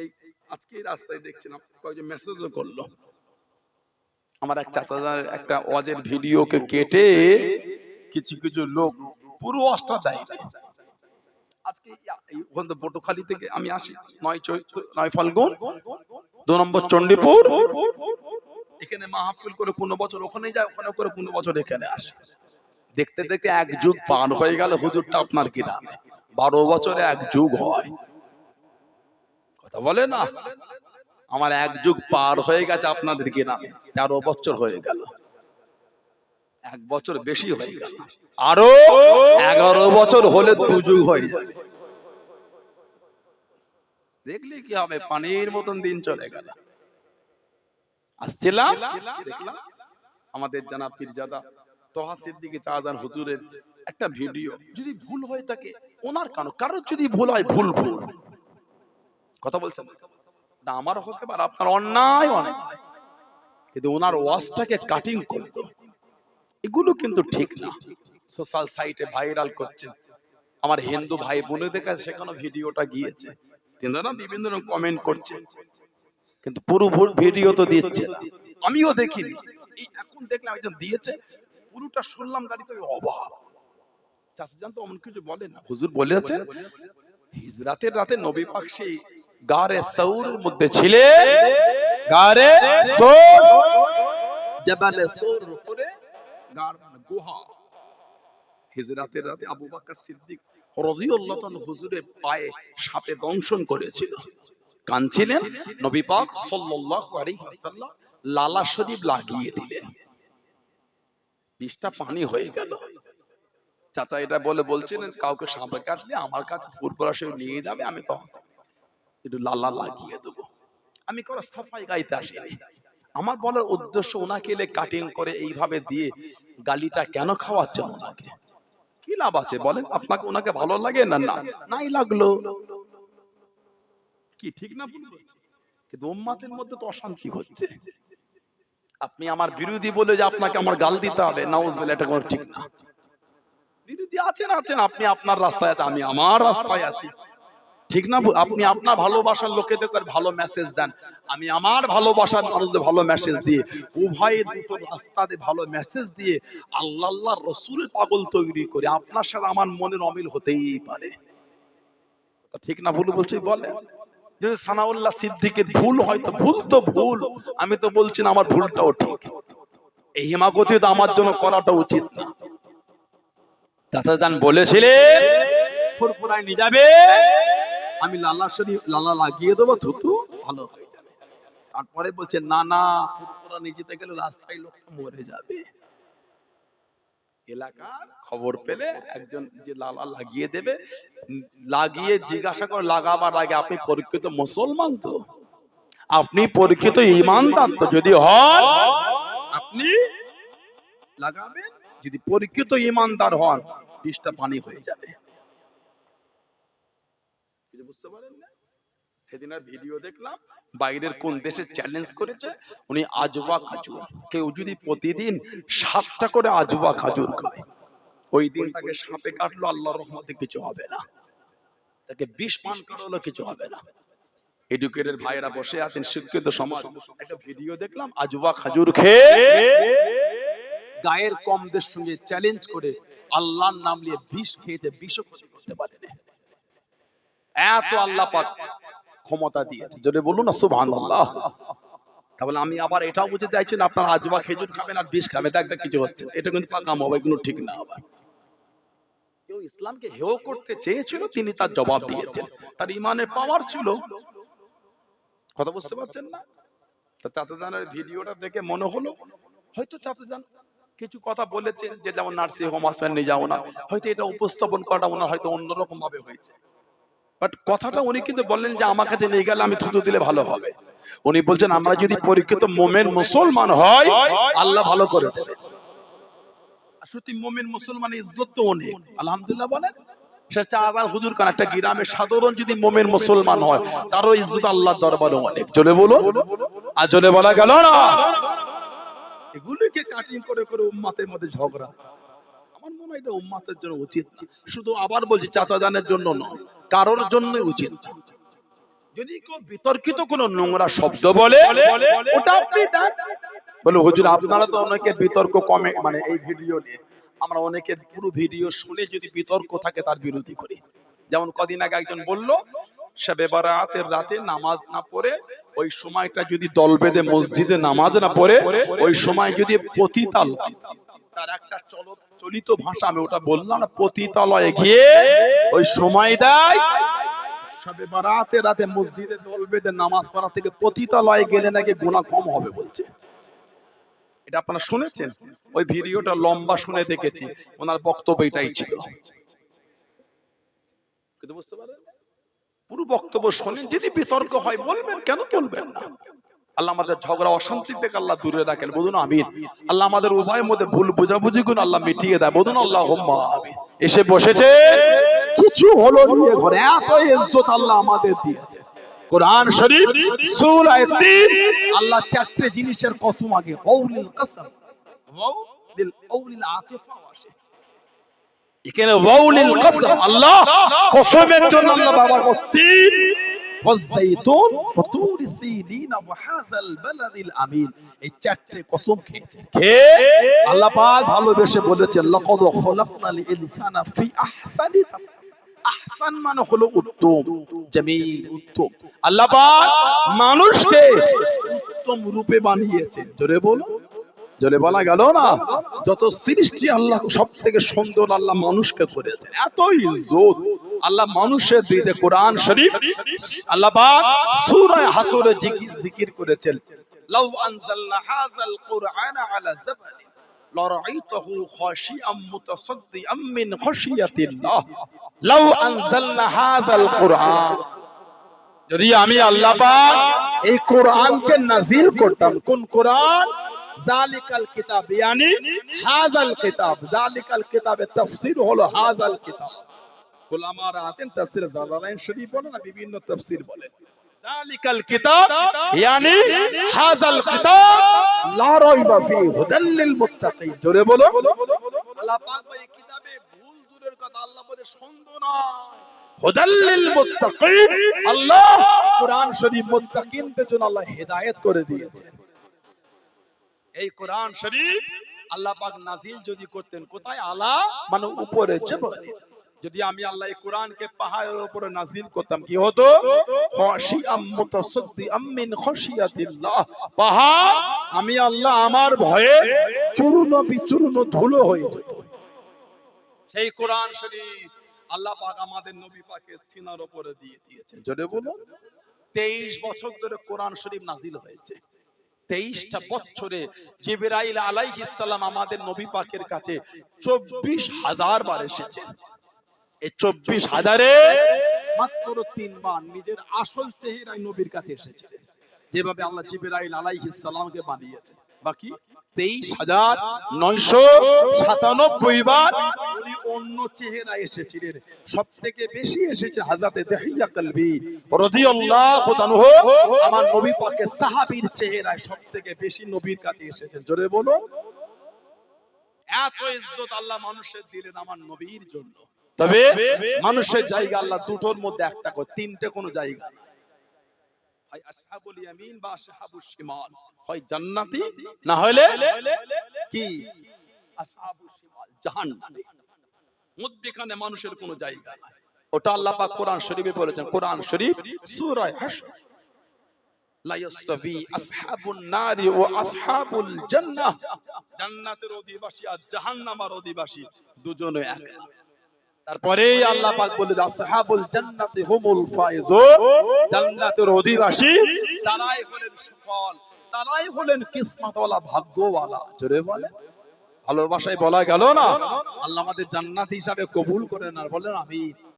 এই আজকে রাস্তায় দেখছিলাম কয়েকজন মেসেজও করল। আমার এক চাচাজার একটা ওয়াজের ভিডিওকে কেটে কিছু কিছু লোক পুরো অস্ত্র দেয়। আজকে ওখান থেকে বটখালি থেকে আমি আসি নয় চৈত্র নয় ফাল্গুন দু নম্বর চণ্ডীপুর। এখানে মাহফিল করে পনেরো বছর ওখানে যায় ওখানে করে পনেরো বছর এখানে আসে। দেখতে দেখতে এক যুগ পার হয়ে গেল হুজুরটা আপনার কি নামে? বারো বছরে এক যুগ হয়। বলে না, আমার এক যুগ পার হয়ে গেছে আপনাদের কি নামে তেরো বছর হয়ে গেল। এক বছর বেশি হয়ে গেল। আরও এগারো বছর হলে দু যুগ হয়ে। যাবে দেখলে কি হবে, পানির মতন দিন চলে গেল। আসছিলাম? দেখলাম। আমাদের জানা পীরজাদা তোহা সিদ্দিকী চাঁদান হুজুরের একটা ভিডিও। যদি ভুল হয়ে থাকে ওনার কারণ কারোর যদি ভুল হয়, ভুল ভুল। কথা বলছেন? না, আমার হতে পারে আপনার অন্যায় অন্যায় কিন্তু ওনার ওয়াজটাকে কাটিং করতো এগুলো কিন্তু ঠিক না। সোশ্যাল সাইটে ভাইরাল করছেন। আমার হিন্দু ভাই বোনেদের কাছে সেখানে ভিডিওটা গিয়েছে। তিনজনা বিভিন্ন রকম কমেন্ট করছে। কিন্তু পুরো ভুল ভিডিও তো দিচ্ছে না। আমিও দেখিনি। এই এখন দেখলাম একজন দিয়েছে। পুরোটা শুনলাম গাড়িতে অবাক। চাষি জান তো অমন কিছু বলে না? হুজুর বলেছেন, হিজরাতের রাতে নবী পাক সেই গারে সৌরের মধ্যে ছিলে গারে সৌর জবালে সৌর উপরে গার মানে গুহা। হিজরাতের রাতে আবু বকর সিদ্দিক রাদিয়াল্লাহু তাআলা হুজুরের পায়ে সাপে দংশন করেছিল। কাঁদছিলেন নবী পাক সাল্লাল্লাহু আলাইহি ওয়াসাল্লাম লালা শরীফ লাগিয়ে দিলেন। বিষটা পানি হয়ে গেল। চাচা এটা বলে বলছিলেন কাউকে সাপে কাটলে আমার কাছে ফুরফুরা সে নিয়ে যাবে আমি তো একটু লালা লাগিয়ে দেবো। আমি কোনো সাফাই গাইতে আসিনি। আমার বলার উদ্দেশ্য ওনাকে এলে কাটিং করে এইভাবে দিয়ে গালিটা কেন খাওয়াচ্ছেন ওনাকে? কি লাভ আছে বলেন? আপনাকে ওনাকে ভালো লাগে না? না, নাই লাগল। কি ঠিক না কিন্তু উম্মাতের মধ্যে তো অশান্তি হচ্ছে। আপনি আমার বিরোধী বলে যে আপনাকে আমার গাল দিতে হবে নাউজ বলে এটা কোনো ঠিক না। বিরোধী আছেন আছেন, আপনি আপনার রাস্তায় আছেন, আমি আমার রাস্তায় আছি। ঠিক না আপনি আপনার ভালোবাসার লোকেদের ভালো মেসেজ দেন। আমি আমার ভালোবাসার মানুষদের ভালো মেসেজ দিয়ে উভয়ের দুটো রাস্তাতে ভালো মেসেজ দিয়ে আল্লাহ আল্লাহ রসুল পাগল তৈরি করে আপনার সাথে আমার মনের অমিল হতেই পারে। ঠিক না ভুল বলছি বলে? যদি সানাউল্লাহ সিদ্দিকের ভুল হয়তো ভুল তো ভুল। আমি তো বলছি না আমার ভুলটাও ঠিক। এই হিমাগতি তো আমার জন্য করাটা উচিত না। চাচা যান বলেছিলেন নিয়ে যাবে। আমি লালা শরীফ, লালা লাগিয়ে দেবো, থুতু, ভালো হয়ে যাবে। তারপরে বলছে, না না নিয়ে যেতে গেলে রাস্তায় লোকটা মরে যাবে। এলাকার খবর পেলে একজন যে লালা লাগিয়ে দেবে, লাগিয়ে জিজ্ঞাসা করে, লাগাবার আগে আপনি পরীক্ষিত মুসলমান তো? আপনি পরীক্ষিত ইমানদার তো, যদি হন আপনি লাগাবেন। যদি পরীক্ষিত ইমানদার হন, বিষটা পানি হয়ে যাবে। বুঝতে পারেন না? সেদিন আর ভিডিও দেখলাম বাইরের কোন দেশে চ্যালেঞ্জ করেছে উনি আজবা খাজুর। কেউ যদি প্রতিদিন সাতটা করে আজবা খাজুর খায় ওই দিন তাকে সাপে কাটলো আল্লাহর রহমতে কিছু হবে না। তাকে বিষ পান করালো কিছু হবে না। এডুকেটেড ভাইরা বসে আছেন শিক্ষিত সমাজ। একটা ভিডিও দেখলাম আজবা খাজুর খেয়ে গায়ের কমদের সঙ্গে চ্যালেঞ্জ করে আল্লাহর নাম নিয়ে বিষ খেয়েছে বিষও ক্ষতি করতে পারেনি এত আল্লাহ পাক ক্ষমতা দিয়েছে যদি বলুন না, সুবহানাল্লাহ। তাহলে আমি আবার এটাও বুঝতে চাইছি না, আপনার আজবা খেজুর খাবেন আর বিষ খাবেন দেখবে কিছু হচ্ছে এটা কিন্তু পাকা হবে এগুলো ঠিক না আবার। কেউ ইসলামকে হেও করতে চেয়েছিল, তিনি তার জবাব দিয়েছেন। তার ইমানের পাওয়ার ছিল। কথা বুঝতে পারছেন না? চাচা জানের ভিডিওটা দেখে মনে হলো, হয়তো চাচা কিছু কথা বলেছেন যে, যেমন নার্সিং হোম আসবেন নিয়ে যাও না। হয়তো এটা উপস্থাপন করাটা ওনার হয়তো অন্যরকম ভাবে হয়েছে। বাট কথাটা উনি কিন্তু বললেন যে, আমার কাছে নিয়ে গেলে আমি থুতু দিলে ভালো হবে। উনি বলছেন, আমরা যদি পরীক্ষিত মোমেন মুসলমান হয়, আল্লাহ ভালো করে দেবে। সত্যি মোমেন মুসলমান ইজ্জত তো অনেক। আলহামদুলিল্লাহ বলেন, সে চাঁদার হুজুর কান একটা গ্রামের সাধারণ যদি মোমেন মুসলমান হয়, তারও ইজ্জত আল্লাহর দরবারে অনেক। চলে বলো আর চলে বলা গেল না। এগুলিকে কাটিং করে করে উম্মাতের মধ্যে ঝগড়া। আমার মনে হয় এটা উম্মাতের জন্য উচিত। শুধু আবার বলছি, চাচা জানের জন্য নয়। কারোর জন্য উচিত। যদি কেউ বিতর্কিত কোনো নোংরা শব্দ বলে ওটা আপনি দেন। বলে হুজুর আপনারা তো অনেকের বিতর্ক কমে মানে এই ভিডিও নিয়ে আমরা অনেকের পুরো ভিডিও শুনে যদি বিতর্ক থাকে তার বিরোধী করি। যেমন কদিন আগে একজন বলল সে বেবারাতের রাতে নামাজ না পড়ে ওই সময়টা যদি দল বেঁধে মসজিদে নামাজ না পড়ে ওই সময় যদি পতিতাল তার একটা চল- চলিত ভাষা আমি ওটা বললাম না পতিতালয়ে গিয়ে ওই সময়টাই সবে বারাতে রাতে মসজিদে দল বেঁধে নামাজ পড়া থেকে পতিতালয়ে গেলে নাকি গুণা কম হবে বলছে। এটা আপনারা শুনেছেন? ওই ভিডিওটা লম্বা শুনে দেখেছি। ওনার বক্তব্য এটাই ছিল। কিন্তু বুঝতে পারেন পুরো বক্তব্য শোনেন যদি বিতর্ক হয় বলবেন কেন বলবেন না? আল্লাহ আমাদের ঝগড়া, অশান্তি থেকে আল্লাহ দূরে রাখেন। বলুন, আমিন। আল্লাহ আমাদের উভয়ের মধ্যে ভুল বোঝাবুঝি গুণ আল্লাহ মিটিয়ে দেয়। বলুন আল্লাহ আমিন। এসে বসেছে? কিছু হলো নিয়ে ঘরে, এত ইজ্জত আল্লাহ আমাদের দিয়েছে। কোরআন শরীফ সূরা 3 আল্লাহ চারটে জিনিসের কসম আগে কসম, ওয়াউলিল ওয়াউলিল আতিফা আসে। এখানে ওয়াউলিল কসম, আল্লাহ কসমের জন্য আল্লাহ বাবার والزيتون وطور سينين وهذا البلد الامين এই চারটে কসম খেয়েছে খেয়ে আল্লাহ পাক ভালোবেসে বলেছেন লাকাদ খলাকনাল ইনসানা ফি আহসানি তাকওয়াম। আহসান মানে হলো উত্তম জামিল উত্তম আল্লাহ পাক মানুষকে উত্তম রূপে বানিয়েছে জোরে বলো জলে বলা গেল না? যত সৃষ্টি আল্লাহ সব থেকে সুন্দর আল্লাহ মানুষকে করেছেন এতই জোর আল্লাহ মানুষের দিতে কোরআন শরীফ, আল্লাহ হাসুরে জিকির করেছেন। লাউ আনজালনা হাযাল কুরআন আলা জাবালি মিন খাশিয়াতিল্লাহ। লাউ আনজালনা হাযাল কুরআন। যদি আমি আল্লাহ পাক এই কোরআনকে নাজিল করতাম, কোন কোরআন? জালিকাল কিতাব, ইয়ানি হাজাল কিতাব। জালিকাল কিতাবের তাফসীর হলো হাজাল কিতাব। ওলামারা আছেন, তাফসীর জালালাইন শরীফ বলেন না, বিভিন্ন তাফসীর বলেন। জালিকাল কিতাব, ইয়ানি হাজাল কিতাব। লা রাইবা ফি হুদাল লিল মুত্তাকিন। জোরে বলো। আল্লাহ পাক এই কিতাবে ভুল, দূরের কথা আল্লাহ বলে, সন্দেহ নয় হুদাল লিল মুত্তাকিন, আল্লাহ কোরআন শরীফ মুত্তাকিনদের জন্য আল্লাহ হেদায়েত করে দিয়েছেন। এই কোরআন শরীফ আল্লাহ পাক নাজিল যদি করতেন কোথায়? আলা? মানে উপরে জবানে যদি আমি আল্লাহ এই কোরআনকে পাহাড়ের উপরে নাজিল করতাম কি হতো? খাশিয়াম মুতাসাদ্দিআম মিন খাশিয়াতিল্লাহ। পাহাড় আমি আল্লাহ আমার ভয়ে চূর্ণ বিচূর্ণ ধুলো হয়ে যেত। সেই কোরআন শরীফ আল্লাহ পাক আমাদের নবী পাকের সিনার উপরে দিয়ে দিয়েছেন জোরে বলুন। 23 বছর ধরে কোরআন শরীফ নাজিল হয়েছে। তেইশটা বছরে জেবেরাইল আলাইহিসাল্লাম আমাদের নবী পাকের কাছে চব্বিশ হাজার বার এসেছে। এই চব্বিশ হাজারে মাত্র তিনবার নিজের আসল চেহারায় নবীর কাছে এসেছে। যেভাবে আল্লাহ জিবির আলাইহিস সালামকে বানিয়েছে। বাকি তেইশ হাজার নয়শো সাতানব্বই বার উনি অন্য চেহারা এসেছিলেন। সব থেকে বেশি এসেছে হাজাতে দেহিয়া কলবি। রাদিয়াল্লাহু তাআলা আমার নবী সাহাবীর চেহারায় সব থেকে বেশি নবীর কাছে এসেছেন। জোরে বলো। এত ইজ্জত আল্লাহ মানুষের দিলেন আমার নবীর জন্য। তবে মানুষের জায়গা আল্লাহ দুটোর মধ্যে একটা করে তিনটে কোনো জায়গা নাই। হয় আসহাবুল ইয়ামিন বা আসহাবুশ শিমাল। হয় জান্নাতি না হলে কি? আসহাবুশ শিমাল জাহান্নামী। মধ্যখানে মানুষের কোনো জায়গা নাই। ওটা আল্লাহ পাক কোরআন শরীফে বলেছেন কোরআন শরীফ সূরা হাশর। লা ইয়াস্তাবি আসহাবুন নারি ওয়া আসহাবুল জান্নাহ। জান্নাতের অধিবাসী আর জাহান্নামের অধিবাসী দুজনে এক। না। তারপরে আল্লাহ পাক বলে আসহাবুল জান্নাতি হুমুল ফাইজুন জান্নাতের অধিবাসী তারাই হলেন সফল তারাই হলেন কিসমতওয়ালা ভাগ্যওয়ালা। জোরে বলে ভালোবাসায় বলা গেল না? আল্লাহ আমাদের জান্নাত হিসাবে কবুল করেন আর বলেন আমিন।